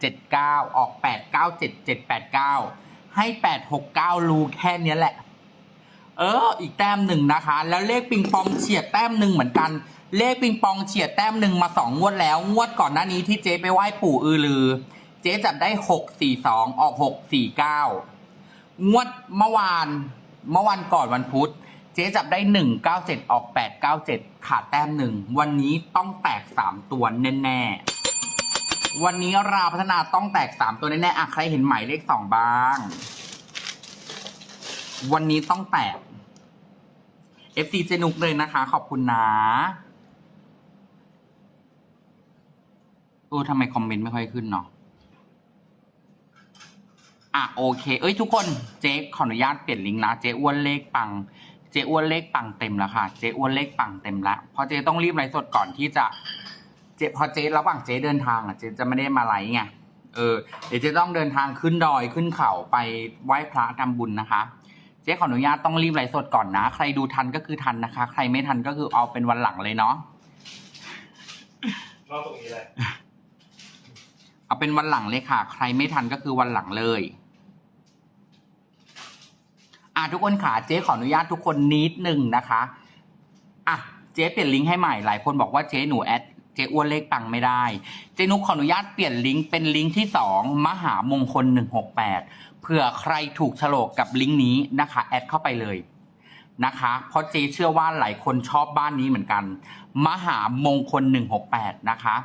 เจ็ดเก้าออกแปดเก้าเจ็ดเจ็ดแปดเก้าให้แปดหกเก้ารูแค่เนี้ยแหละ เออ อีกแต้มหนึ่งนะคะ แล้วเลขปิงปองเฉียดแต้มหนึ่งเหมือนกัน เลขปิงปองเฉียดแต้มหนึ่งมาสองงวดแล้ว งวดก่อนหน้านี้ที่เจ๊ไปไหว้ปู่อือลือ เจ๊จับได้หกสี่สองออกหกสี่เก้างวดเมื่อวานเมื่อวันก่อนวันพุธเจ๊จับได้หนึ่งเก้าเจ็ดออกแปดเก้าเจ็ดขาดแต้มหนึ่งวันนี้ต้องแตกสามตัวแน่ๆ วันนี้ราพัฒนาต้องแตกสามตัวแน่ๆอะใครเห็นหมายเลขสองบ้าง วันนี้ต้องแตก FC เจนุกเลยนะคะ ขอบคุณนะเออทำไมคอมเมนต์ไม่ค่อยขึ้นเนาะอะโอเค เอ้ยทุกคนเจ๊ขออนุญาตเปลี่ยนลิงก์นะเจ๊อ้วนเลขปังเจ๊อ้วนเลขปังเต็มแล้วค่ะ เจ๊อ้วนเลขปังเต็มแล้วเพราะเจ๊ต้องรีบไลฟ์สดก่อนที่จะ เจ๊พอเจ๊ระหว่างเจ๊เดินทางอะเจ๊จะไม่ได้มาไลฟ์ไงเออเดี๋ยวเจ๊ต้องเดินทางขึ้นดอยขึ้นเขาไปไหว้พระทำบุญนะคะ เจ๊ขออนุญาตต้องรีบไลฟ์สดก่อนนะ ใครดูทันก็คือทันนะคะ ใครไม่ทันก็คือเอาเป็นวันหลังเลยเนาะรอบตรงนี้เลยเอาเป็นวันหลังเลยค่ะ ใครไม่ทันก็คือวันหลังเลยอะทุกคนค่ะเจ๊ขออนุญาตทุกคนนิดหนึ่งนะคะอะเจ๊เปลี่ยนลิงก์ให้ใหม่หลายคนบอกว่าเจ๊หนูแอดเจ๊อ้วนเลขปังไม่ได้ เจ๊นุกขออนุญาตเปลี่ยนลิงก์เป็นลิงก์ที่สองมหามงคลหนึ่งหกแปดเผื่อใครถูกฉลกกับลิงก์นี้นะคะ แอดเข้าไปเลยนะคะ เพราะเจ๊เชื่อว่าหลายคนชอบบ้านนี้เหมือนกัน มหามงคลหนึ่งหกแปดนะคะ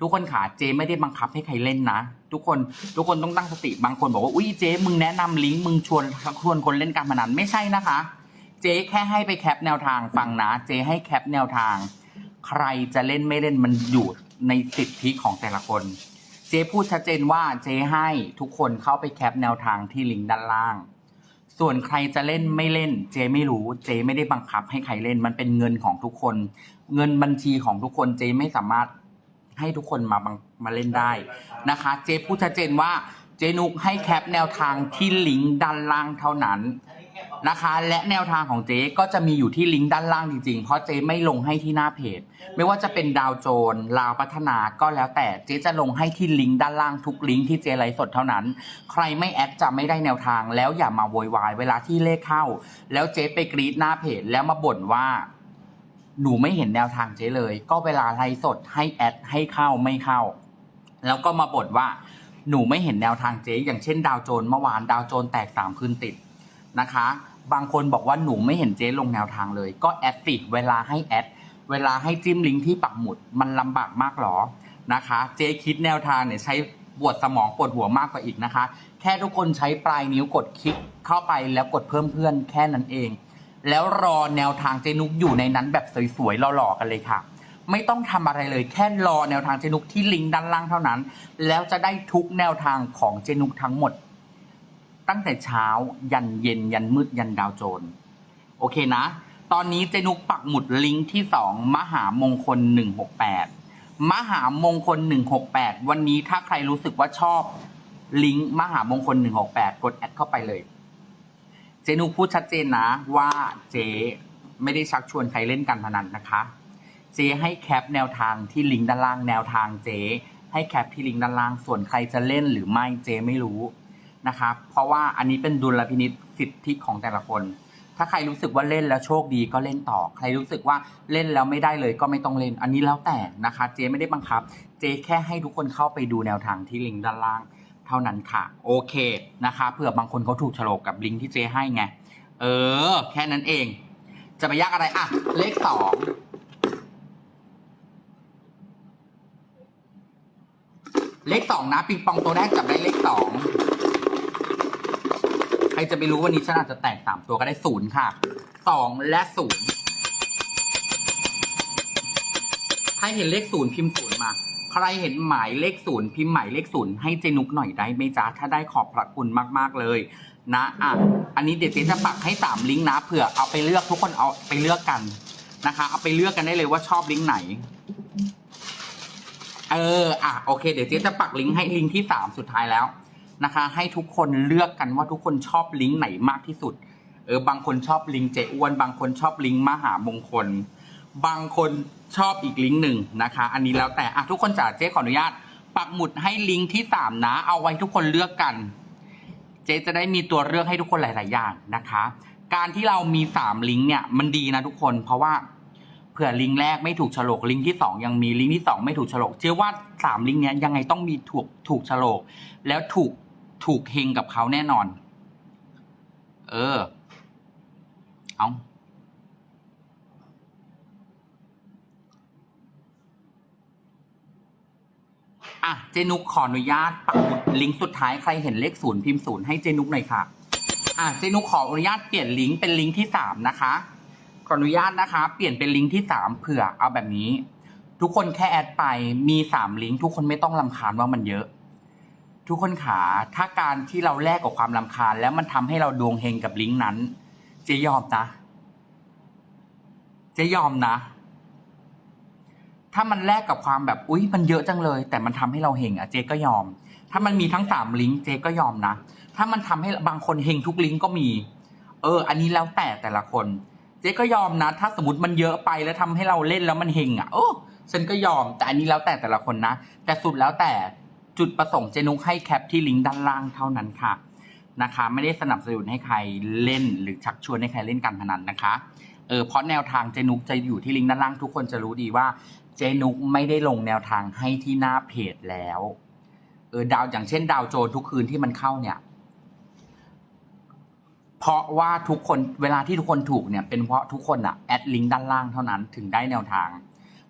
ทุกคนขาเจไม่ได้บังคับให้ใครเล่นนะ ทุกคนทุกคนต้องตั้งสติบางคนบอกว่าอุ้ยเจมึงแนะนำลิงก์มึงชวนชวนคนเล่นการพนันไม่ใช่นะคะ เจแค่ให้ไปแคปแนวทางฟังนะ เจให้แคปแนวทาง ใครจะเล่นไม่เล่นมันอยู่ในสิทธิของแต่ละคน เจพูดชัดเจนว่าเจให้ทุกคนเข้าไปแคปแนวทางที่ลิงก์ด้านล่าง ส่วนใครจะเล่นไม่เล่น เจไม่รู้ เจไม่ได้บังคับให้ใครเล่น มันเป็นเงินของทุกคน เงินบัญชีของทุกคนเจไม่สามารถให้ทุกคนมาบังมาเล่นได้นะคะ เจพูดชัดเจนว่าเจนุกให้แคปแนวทางที่ลิงก์ด้านล่างเท่านั้น นะคะ และแนวทางของเจก็จะมีอยู่ที่ลิงก์ด้านล่างจริงๆ เพราะเจไม่ลงให้ที่หน้าเพจ ไม่ว่าจะเป็นดาวโจนลาวพัฒนาก็แล้วแต่เจ๊จะลงให้ที่ลิงก์ด้านล่างทุกลิงก์ที่เจไลฟ์สดเท่านั้น ใครไม่แอดจะไม่ได้แนวทาง แล้วอย่ามาโวยวายเวลาที่เลขเข้า แล้วเจ๊ไปกรีดหน้าเพจแล้วมาบ่นว่าหนูไม่เห็นแนวทางเจ๊เลย ก็เวลาไลฟ์สดให้แอดให้เข้าไม่เข้า แล้วก็มาบ่นว่าหนูไม่เห็นแนวทางเจ๊อย่างเช่น ดาวโจนเมื่อวานดาวโจนแตกสามคืนติด นะคะ บางคนบอกว่าหนูไม่เห็นเจ๊ลงแนวทางเลย ก็แอดสิเวลาให้แอด เวลาให้จิ้มลิงก์ที่ปักหมุด มันลำบากมากหรอนะคะ เจ๊คิดแนวทางเนี่ยใช้ปวดสมองปวดหัวมากกว่าอีกนะคะ แค่ทุกคนใช้ปลายนิ้วกดคลิกเข้าไปแล้วกดเพิ่มเพื่อนแค่นั้นเอง แล้วรอแนวทางเจนุกอยู่ในนั้นแบบสวยๆหล่อๆกันเลยค่ะ ไม่ต้องทำอะไรเลยแค่รอแนวทางเจนุกที่ลิงก์ด้านล่างเท่านั้น แล้วจะได้ทุกแนวทางของเจนุกทั้งหมด ตั้งแต่เช้า ยันเย็น ยันมืด ยันดาวโจนโอเคนะ ตอนนี้เจนุกปักหมุดลิงก์ที่สองมหามงคลหนึ่งหกแปดมหามงคลหนึ่งหกแปดวันนี้ถ้าใครรู้สึกว่าชอบลิงก์มหามงคลหนึ่งหกดกดแอดเข้าไปเลย เจนุกพูดชัดเจนนะว่าเจไม่ได้ชักชวนใครเล่นการพนันนะคะ เจให้แคปแนวทางที่ลิงก์ด้านล่างแนวทางเจให้แคปที่ลิงก์ด้านล่างส่วนใครจะเล่นหรือไม่เจไม่รู้ นะครับ เพราะว่าอันนี้เป็นดุลพินิษสิทธิของแต่ละคน ถ้าใครรู้สึกว่าเล่นแล้วโชคดีก็เล่นต่อ ใครรู้สึกว่าเล่นแล้วไม่ได้เลยก็ไม่ต้องเล่น อันนี้แล้วแต่นะคะ เจไม่ได้บังคับ เจแค่ให้ทุกคนเข้าไปดูแนวทางที่ลิงก์ด้านล่างเท่านั้นค่ะ โอเคนะคะเผื่อบางคนเขาถูกโฉลกกับลิงก์ที่เจให้ไง เออ แค่นั้นเอง จะไปยากอะไรอะ เลขสองเลขสองนะปิงปองตัวแรกจับได้เลขสอง รจะไปรู้วันนี้ฉันอาจจะแตกสามตัวก็ได้ศูนย์ค่ะสองและศูนย์ใครเห็นเลขศูนย์พิมพ์ศูนย์มา ใครเห็นหมายเลขศูนย์พิมพ์หมายเลขศูนย์ให้เจนุกหน่อยได้ไหมจ๊ะ ถ้าได้ขอบพระคุณมากๆเลย นะอะอันนี้เดี๋ยวเจ๊จะปักให้สามลิงก์นะเผื่อเอาไปเลือกทุกคนเอาไปเลือกกันนะคะ เอาไปเลือกกันได้เลยว่าชอบลิงก์ไหน เอออะโอเค เดี๋ยวเจ๊จะปักลิงก์ให้ลิงก์ที่สามสุดท้ายแล้ว นะคะ ให้ทุกคนเลือกกันว่าทุกคนชอบลิงก์ไหนมากที่สุด เออบางคนชอบลิงก์เจอ้วน บางคนชอบลิงก์มหามงคล บางคนชอบอีกลิงก์หนึ่งนะคะ อันนี้แล้วแต่อะทุกคนจ๋าเจ๊ขออนุญาต ปักหมุดให้ลิงก์ที่สามนะ เอาไว้ทุกคนเลือกกัน เจ๊จะได้มีตัวเลือกให้ทุกคนหลาย ๆ อย่างนะคะ การที่เรามีสามลิงก์เนี่ยมันดีนะทุกคนเพราะว่าเผื่อลิงก์แรกไม่ถูกฉลกลิงก์ที่สองยังมีลิงก์ที่สองไม่ถูกฉลกเชื่อว่าสามลิงก์เนี้ยยังไงต้องมีถูกถูกฉลกแล้วถูก ถูกเฮงกับเขาแน่นอน เออ เอาอะเจนุกขออนุญาตปักหมุดลิงก์สุดท้ายใครเห็นเลขศูนย์พิมพ์ศูนย์ให้เจนุกหน่อยค่ะ อะเจนุกขออนุญาตเปลี่ยนลิงก์เป็นลิงก์ที่สามนะคะ ขออนุญาตนะคะ เปลี่ยนเป็นลิงก์ที่สามเผื่อเอาแบบนี้ ทุกคนแค่แอดไปมีสามลิงก์ทุกคนไม่ต้องลำคาญว่ามันเยอะ ทุกคนขาถ้าการที่เราแลกกับความลำคาญ แล้วมันทำให้เราดวงเฮงกับลิงก์นั้นเจยอมนะเจยอมนะ ถ้ามันแลกกับความแบบอุ๊ย มันเยอะจังเลย แต่มันทำให้เราเฮงอะเจก็ยอม ถ้ามันมีทั้งสามลิงก์เจก็ยอมนะ ถ้ามันทำให้บางคนเฮงทุกลิงก์ก็มี เออ อันนี้แล้วแต่แต่ละคน เจก็ยอมนะ ถ้าสมมติมันเยอะไปแล้วทำให้เราเล่นแล้วมันเฮงอะโอ้ฉันก็ยอมแต่อันนี้แล้วแต่แต่ละคนนะ แต่สุดแล้วแต่ จุดประสงค์เจนุกให้แคปที่ลิงก์ด้านล่างเท่านั้นค่ะนะคะ ไม่ได้สนับสนุนให้ใครเล่นหรือชักชวนให้ใครเล่นการพนันนะคะเออเพราะแนวทางเจนุกจะอยู่ที่ลิงก์ด้านล่างทุกคนจะรู้ดีว่าเจนุกไม่ได้ลงแนวทางให้ที่หน้าเพจแล้วเออดาวอย่างเช่น ดาวโจนทุกคืนที่มันเข้าเนี่ย เพราะว่าทุกคนเวลาที่ทุกคนถูกเนี่ย เป็นเพราะทุกคนอะแอดลิงก์ด้านล่างเท่านั้นถึงได้แนวทาง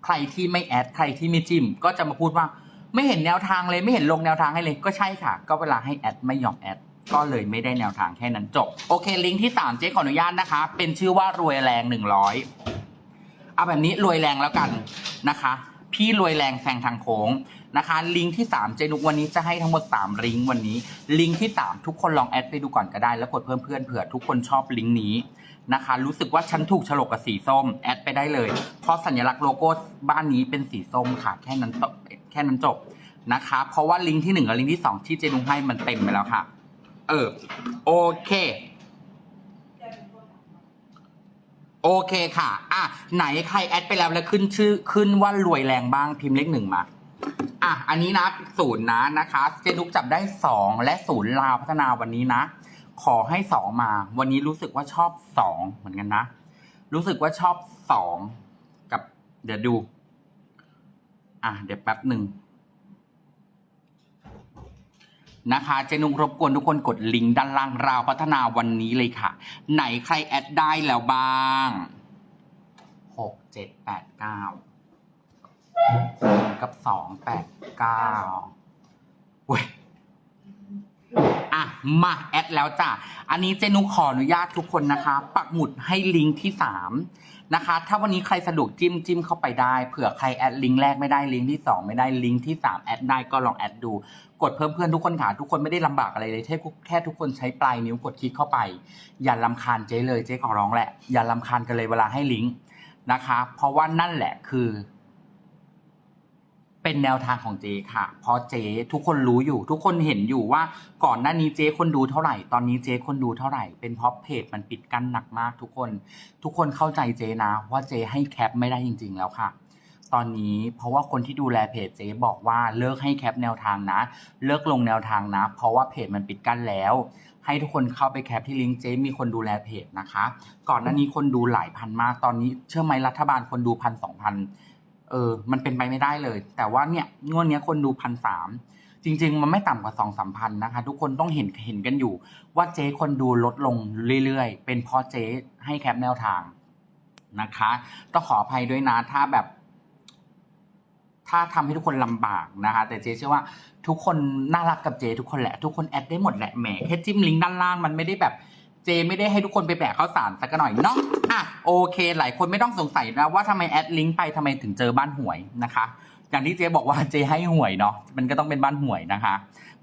ใครที่ไม่แอดใครที่ไม่จิ้ม ก็จะมาพูดว่า ไม่เห็นแนวทางเลยไม่เห็นลงแนวทางให้เลยก็ใช่ค่ะ ก็เวลาให้แอดไม่ยอมแอดก็เลยไม่ได้แนวทางแค่นั้นจบ โอเค ลิงก์ที่สามเจ๊ขออนุญาตนะคะ เป็นชื่อว่ารวยแรงหนึ่งร้อยเอาแบบนี้รวยแรงแล้วกันนะคะ พี่รวยแรงแซงทางโค้งนะคะ ลิงก์ที่สามเจนุกวันนี้จะให้ทั้งหมดสามลิงก์วันนี้ ลิงก์ที่สามทุกคนลองแอดไปดูก่อนก็ได้ แล้วกดเพิ่มเพื่อนเผื่อทุกคนชอบลิงก์นี้นะคะ รู้สึกว่าฉันถูกฉลกกับสีส้มแอดไปได้เลย เพราะสัญลักษณ์โลโก้บ้านนี้เป็นสีส้มค่ะแค่นั้นจบ แค่นั้นจบนะคะเพราะว่าลิงก์ที่หนึ่งกับลิงก์ที่สองที่เจนุกให้มันเต็มไปแล้วค่ะ เออ โอเคโอเคค่ะ อะ ไหนใครแอดไปแล้วแล้วขึ้นชื่อขึ้นว่ารวยแรงบ้างพิมพ์เลขหนึ่งมา อะ อันนี้นะศูนย์นะนะคะ เจนุกจับได้สองและศูนย์ลาวพัฒนาวันนี้นะ ขอให้สองมา วันนี้รู้สึกว่าชอบสองเหมือนกันนะ รู้สึกว่าชอบสองกับเดี๋ยวดู อะเดี๋ยวแป๊บหนึ่งนะคะเจนุกรบกวนทุกคนกดลิงก์ด้านล่างราวพัฒนาวันนี้เลยค่ะ ไหนใครแอดได้แล้วบ้างหกเจ็ดแปดเก้ากับสองแปดเก้าเว้ยอะ มาแอดแล้วจ้ะ อันนี้เจนุขออนุญาตทุกคนนะคะ ปักหมุดให้ลิงก์ที่สาม นะคะ ถ้าวันนี้ใครสะดวกจิ้มจิ้มเข้าไปได้ เผื่อใครแอดลิงก์แรกไม่ได้ลิงก์ที่สองไม่ได้ลิงก์ที่สามแอดได้ก็ลองแอดดู กดเพิ่มเพื่อนทุกคนค่ะทุกคนไม่ได้ลำบากอะไรเลยแค่แค่ทุกคนใช้ปลายนิ้วกดคลิกเข้าไป อย่าลำคาญเจ๊เลยเจ๊ขอร้องแหละ อย่าลำคาญกันเลยเวลาให้ลิงก์นะคะ เพราะว่านั่นแหละคือ เป็นแนวทางของเจค่ะ เพราะเจทุกคนรู้อยู่ ทุกคนเห็นอยู่ว่าก่อนหน้านี้เจคนดูเท่าไหร่ ตอนนี้เจคนดูเท่าไหร่ เป็นเพราะเพจมันปิดกั้นหนักมาก ทุกคน ทุกคนเข้าใจเจนะว่าเจให้แคปไม่ได้จริง ๆ แล้วค่ะ ตอนนี้เพราะว่าคนที่ดูแลเพจเจ๊บอกว่าเลิกให้แคปแนวทางนะ เลิกลงแนวทางนะ เพราะว่าเพจมันปิดกั้นแล้ว ให้ทุกคนเข้าไปแคปที่ลิงก์เจ๊มีคนดูแลเพจนะคะ ก่อนหน้านี้คนดูหลายพันมาก ตอนนี้เชื่อไหมรัฐบาลคนดูพันสองพัน เออ มันเป็นไปไม่ได้เลย แต่ว่าเนี่ยงวดเนี้ยคนดูพันสามจริง ๆ มันไม่ต่ำกว่าสองสามพันนะคะ ทุกคนต้องเห็นเห็นกันอยู่ ว่าเจ๊คนดูลดลงเรื่อยๆ เป็นเพราะเจ๊ให้แคปแนวทางนะคะต้องขออภัยด้วยนะถ้าแบบ ถ้าทำให้ทุกคนลำบากนะคะ แต่เจ๊เชื่อว่าทุกคนน่ารักกับเจ๊ทุกคนแหละ ทุกคนแอดได้หมดแหละแหมแค่จิ้มลิงก์ด้านล่างมันไม่ได้แบบ เจไม่ได้ให้ทุกคนไปแบกข้าวสารสักหน่อยเนาะอะโอเค หลายคนไม่ต้องสงสัยนะว่าทำไมแอดลิงก์ไปทำไมถึงเจอบ้านหวยนะคะอย่างที่เจบอกว่าเจให้หวยเนาะมันก็ต้องเป็นบ้านหวยนะคะ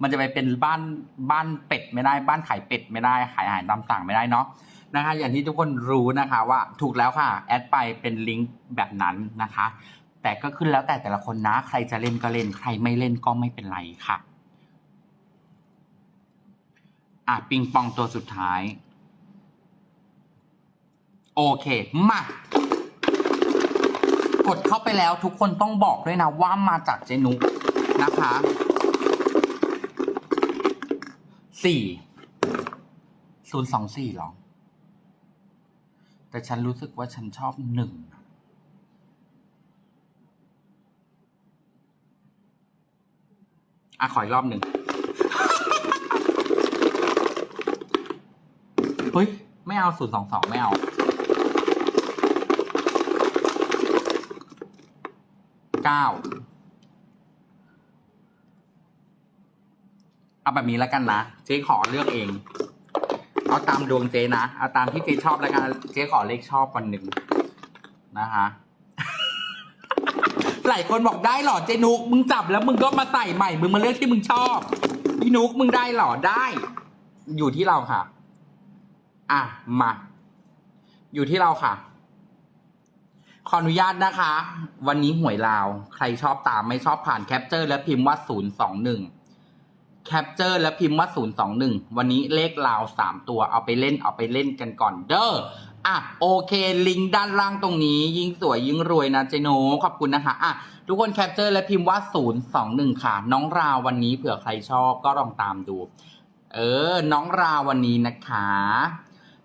มันจะไปเป็นบ้านบ้านเป็ดไม่ได้บ้านขายเป็ดไม่ได้ขายอาหารตามสั่งไม่ได้เนาะนะคะ อย่างที่ทุกคนรู้นะคะว่าถูกแล้วค่ะแอดไปเป็นลิงก์แบบนั้นนะคะ แต่ก็ขึ้นแล้วแต่แต่ละคนนะ ใครจะเล่นก็เล่นใครไม่เล่นก็ไม่เป็นไรค่ะอะปิงปองตัวสุดท้าย โอเค มากดเข้าไปแล้วทุกคนต้องบอกด้วยนะว่ามาจากเจนุกนะคะสี่ศูนย์สองสี่หรอ แต่ฉันรู้สึกว่าฉันชอบหนึ่งอะ ขออีกรอบหนึ่ง เฮ้ย ไม่เอาศูนย์สองสองไม่เอา เก้าเอาแบบนี้แล้วกันนะเจ๊ขอเลือกเอง เอาตามดวงเจ๊นะเอาตามที่เจ๊ชอบแล้วกันเจ๊ขอเลขชอบวันหนึ่งนะคะหลายคนบอกได้หรอเจนุกมึงจับแล้วมึงก็มาใส่ใหม่มึงมาเลือกที่มึงชอบพี่นุกมึงได้หรอได้ อยู่ที่เราค่ะ อะมา อยู่ที่เราค่ะ ขออนุญาตนะคะ วันนี้หวยลาว ใครชอบตามไม่ชอบผ่านแคปเจอร์และพิมพ์ว่าศูนย์สองหนึ่งแคปเจอร์และพิมพ์ว่าศูนย์สองหนึ่งวันนี้เลขลาวสามตัวเอาไปเล่นเอาไปเล่นกันก่อนเด้ออะโอเค ลิงก์ด้านล่างตรงนี้ยิ่งสวยยิ่งรวยนะเจโนขอบคุณนะคะอะทุกคนแคปเจอร์และพิมพ์ว่าศูนย์สองหนึ่งค่ะ น้องราววันนี้เผื่อใครชอบก็ลองตามดู เออ น้องราววันนี้นะคะ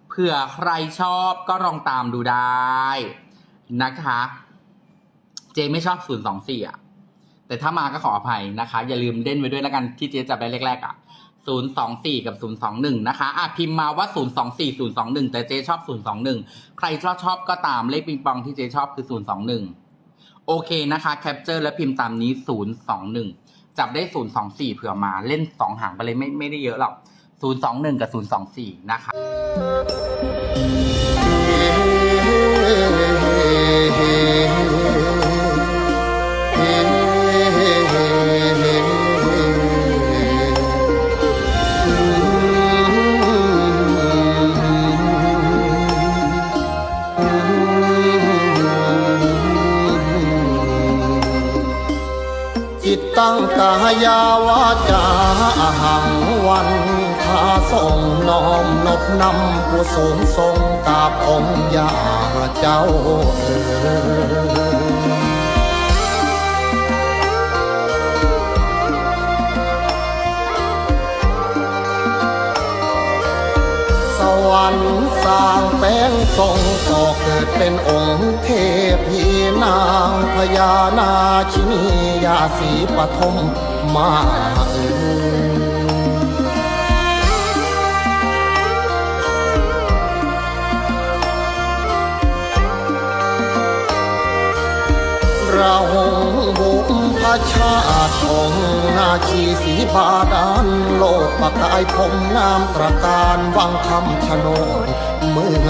เผื่อใครชอบก็ลองตามดูได้ นะคะ เจไม่ชอบ024อะ แต่ถ้ามาก็ขออภัยนะคะ อย่าลืมเล่นไว้ด้วยแล้วกันที่เจจับได้แรกๆอะ024กับ021นะคะอะพิมพ์มาว่า024 021แต่เจชอบ021ใครชอบชอบก็ตามเลขปิงปองที่เจชอบคือ021โอเคนะคะแคปเจอร์และพิมพ์ตามนี้021จับได้024เผื่อมาเล่น2หางไปเลยไม่ไม่ได้เยอะหรอก021กับ024นะคะ ทาส่งน้อมนบนำผู้สูงทรงกาบองค์ยาเจ้าเอ๋ยสวรรค์สร้างแป้งทรงก่อเกิดเป็นองค์เทพีนางพญานาชินียาสีปฐมมาเอ่ย เราบุกพระชาติของนาชีสีบาดาลโลกประกายพงงามตระการวังคำชนโนดเมือง